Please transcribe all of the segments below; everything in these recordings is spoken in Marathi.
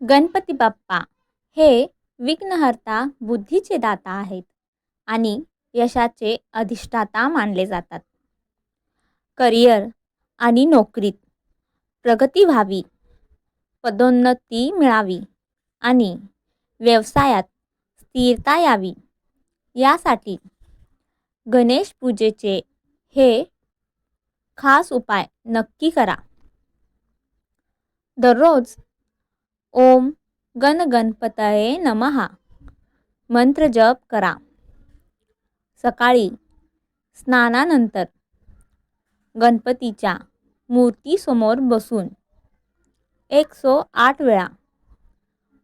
गणपती बाप्पा हे विघ्नहर्ता बुद्धीचे दाता आहेत आणि यशाचे अधिष्ठाता मानले जातात. करिअर आणि नोकरीत प्रगती व्हावी पदोन्नती मिळावी आणि व्यवसायात स्थिरता यावी. यासाठी गणेश पूजेचे हे खास उपाय नक्की करा. दररोज ओम गण गणपतये नमहा मंत्र जप करा. सकाळी स्नानानंतर गणपतीच्या मूर्तीसमोर बसून एक सो आठ वेळा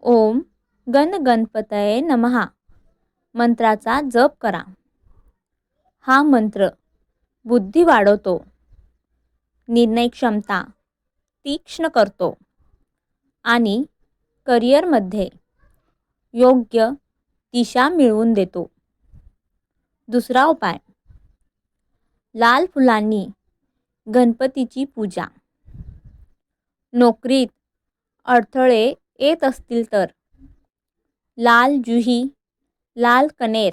ओम गण गणपतये नमहा मंत्राचा जप करा. हा मंत्र बुद्धी वाढवतो. निर्णय क्षमता तीक्ष्ण करतो. आणि करिअरमध्ये योग्य दिशा मिळवून देतो. दुसरा उपाय. लाल फुलांनी गणपतीची पूजा. नोकरीत अडथळे येत असतील तर लाल जुही लाल कनेर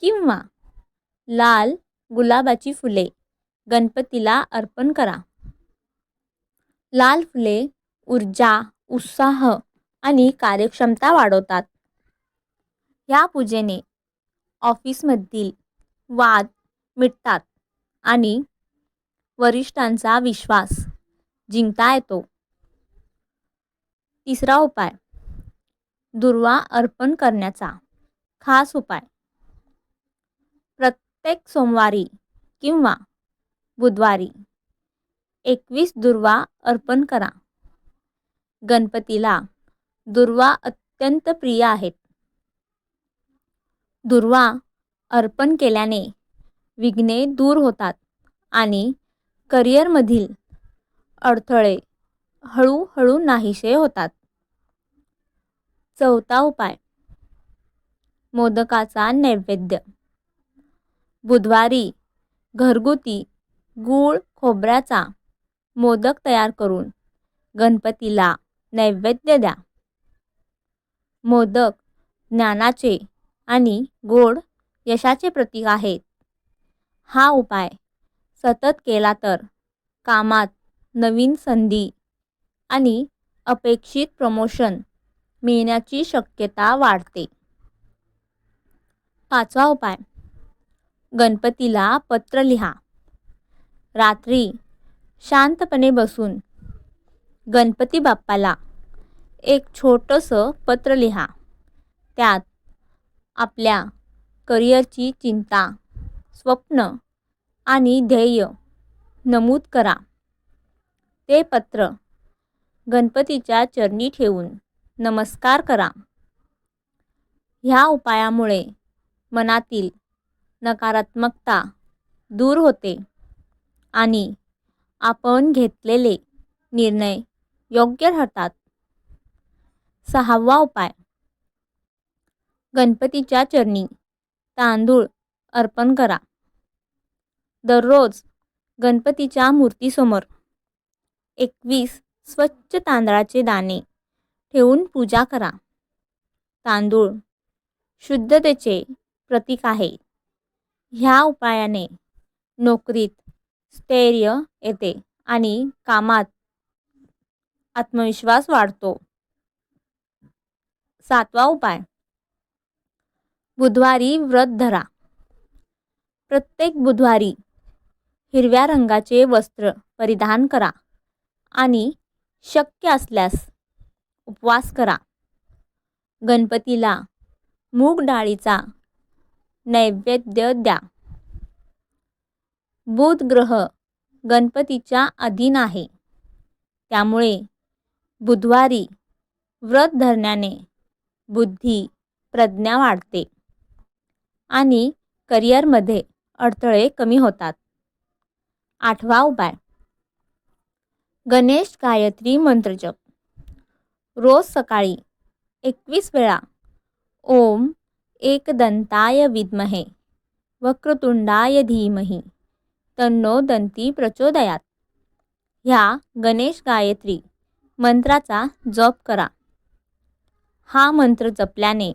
किंवा लाल गुलाबाची फुले गणपतीला अर्पण करा. लाल फुले ऊर्जा उत्साह आणि कार्यक्षमता वाढवतात. ह्या पूजेने ऑफिसमधील वाद मिटतात आणि वरिष्ठांचा विश्वास जिंकता येतो. तिसरा उपाय दुर्वा अर्पण करण्याचा खास उपाय. प्रत्येक सोमवारी किंवा बुधवारी एकवीस दुर्वा अर्पण करा. गणपतीला दुर्वा अत्यंत प्रिय आहेत. दुर्वा अर्पण केल्याने विघ्ने दूर होतात आणि करिअरमधील अडथळे हळूहळू नाहीसे होतात. चौथा उपाय. मोदकाचा नैवेद्य. बुधवारी घरगुती गूळ खोबऱ्याचा मोदक तयार करून गणपतीला नैवेद्य द्या. मोदक ज्ञानाचे आणि गोड यशाचे प्रतीक आहेत. हा उपाय सतत केला तर कामात नवीन संधी आणि अपेक्षित प्रमोशन मिळण्याची शक्यता वाढते. पाचवा उपाय गणपतीला पत्र लिहा. रात्री शांतपणे बसून गणपती बाप्पाला एक छोटंसं पत्र लिहा. त्यात आपल्या करिअरची चिंता स्वप्न आणि ध्येय नमूद करा. ते पत्र गणपतीच्या चरणी ठेवून नमस्कार करा. ह्या उपायामुळे मनातील नकारात्मकता दूर होते आणि आपण घेतलेले निर्णय योग्य ठरतात. सहावा उपाय. गणपतीच्या चरणी तांदूळ अर्पण करा. दररोज गणपतीच्या मूर्तीसमोर एकवीस स्वच्छ तांदळाचे दाणे ठेवून पूजा करा. तांदूळ शुद्धतेचे प्रतीक आहे. ह्या उपायाने नोकरीत स्थैर्य येते आणि कामात आत्मविश्वास वाढतो. सातवा उपाय. बुधवारी व्रत धरा. प्रत्येक बुधवारी हिरव्या रंगाचे वस्त्र परिधान करा आणि शक्य असल्यास उपवास करा. गणपतीला मूग डाळीचा नैवेद्य द्या. बुध ग्रह गणपतीच्या अधीन आहे. त्यामुळे बुधवारी व्रत धरण्याने बुद्धी प्रज्ञा वाढते. आणि करिअरमध्ये अडथळे कमी होतात. आठवा उपाय. गणेश गायत्री मंत्रजप रोज सकाळी एकवीस वेळा ओम एकदंताय विद्महे वक्रतुंडाय धीमही तन्नो दंती प्रचोदयात. ह्या गणेश गायत्री मंत्राचा जप करा. हा मंत्र जपल्याने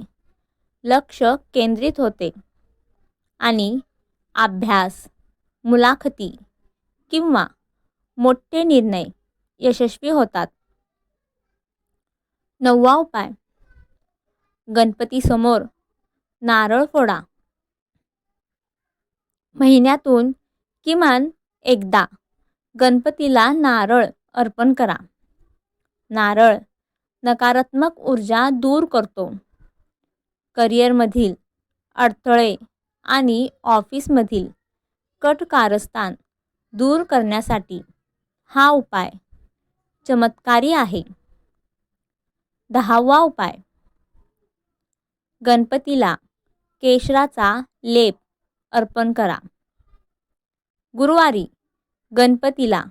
लक्ष केंद्रित होते आणि अभ्यास मुलाखती किंवा मोठे निर्णय यशस्वी होतात. नववा उपाय. गणपतीसमोर नारळ फोडा. महिन्यातून किमान एकदा गणपतीला नारळ अर्पण करा. नारळ नकारात्मक ऊर्जा दूर करतो. करिअरमधील अडथळे आणि ऑफिसमधील कट कारस्थान दूर करण्यासाठी हा उपाय चमत्कारी आहे. दहावा उपाय. गणपतीला केशराचा लेप अर्पण करा. गुरुवारी गणपतीला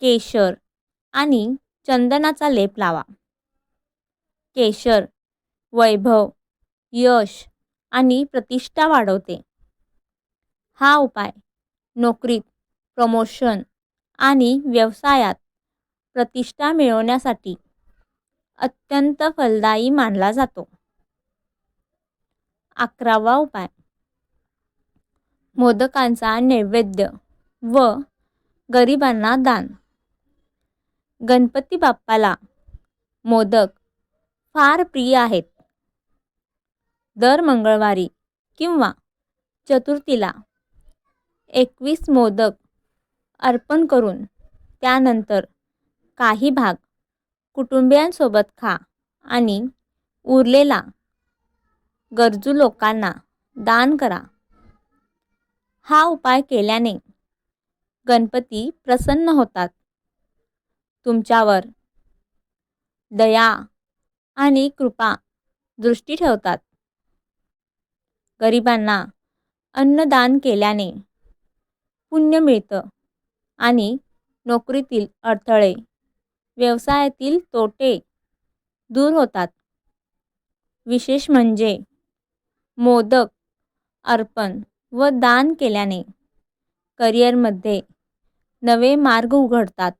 केशर आणि चंदनाचा लेप लावा. केशर वैभव यश आणि प्रतिष्ठा वाढवते. हा उपाय नोकरीत प्रमोशन आणि व्यवसायात प्रतिष्ठा मिळवण्यासाठी अत्यंत फलदायी मानला जातो. अकरावा उपाय मोदकांचा नैवेद्य व गरिबांना दान. गणपती बाप्पाला मोदक फार प्रिय आहेत. दर मंगळवारी किंवा चतुर्थीला एकवीस मोदक अर्पण करून त्यानंतर काही भाग कुटुंबियांसोबत खा आणि उरलेला गरजू लोकांना दान करा. हा उपाय केल्याने गणपती प्रसन्न होतात. तुमच्यावर दया आणि कृपा दृष्टी ठेवतात. गरिबांना अन्नदान केल्याने पुण्य मिळतं आणि नोकरीतील अडथळे व्यवसायातील तोटे दूर होतात. विशेष म्हणजे मोदक अर्पण व दान केल्याने करिअरमध्ये नवे मार्ग उघडतात.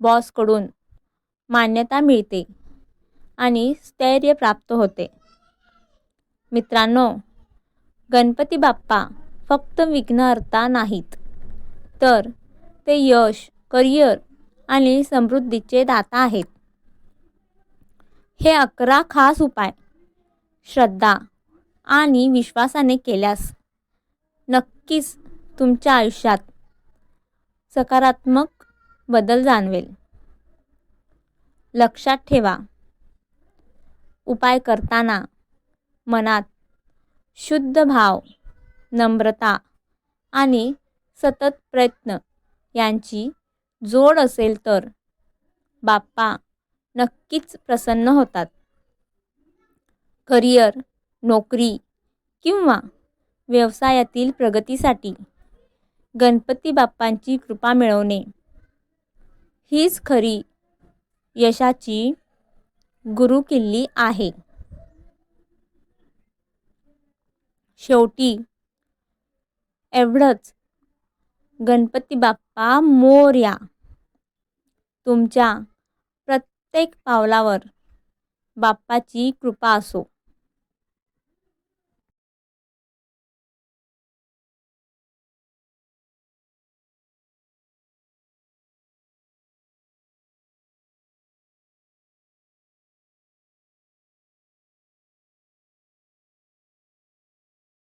बॉसकडून मान्यता मिळते. आणि स्थैर्य प्राप्त होते. मित्रांनो गणपती बाप्पा फक्त विघ्नहर्ता नाहीत तर ते यश करिअर आणि समृद्धीचे दाता आहेत. हे अकरा खास उपाय. श्रद्धा आणि विश्वासाने केल्यास नक्कीच तुमच्या आयुष्यात सकारात्मक बदल जाणवेल. लक्षात ठेवा उपाय करताना मनात शुद्ध भाव नम्रता आणि सतत प्रयत्न यांची जोड असेल तर बाप्पा नक्कीच प्रसन्न होतात. करिअर नोकरी किंवा व्यवसायातील प्रगतीसाठी गणपती बाप्पांची कृपा मिळवणे हीच खरी यशाची गुरुकिल्ली आहे. शेवटी एवढंच. गणपती बाप्पा मोर्या तुमच्या प्रत्येक पावलावर बाप्पाची कृपा असो.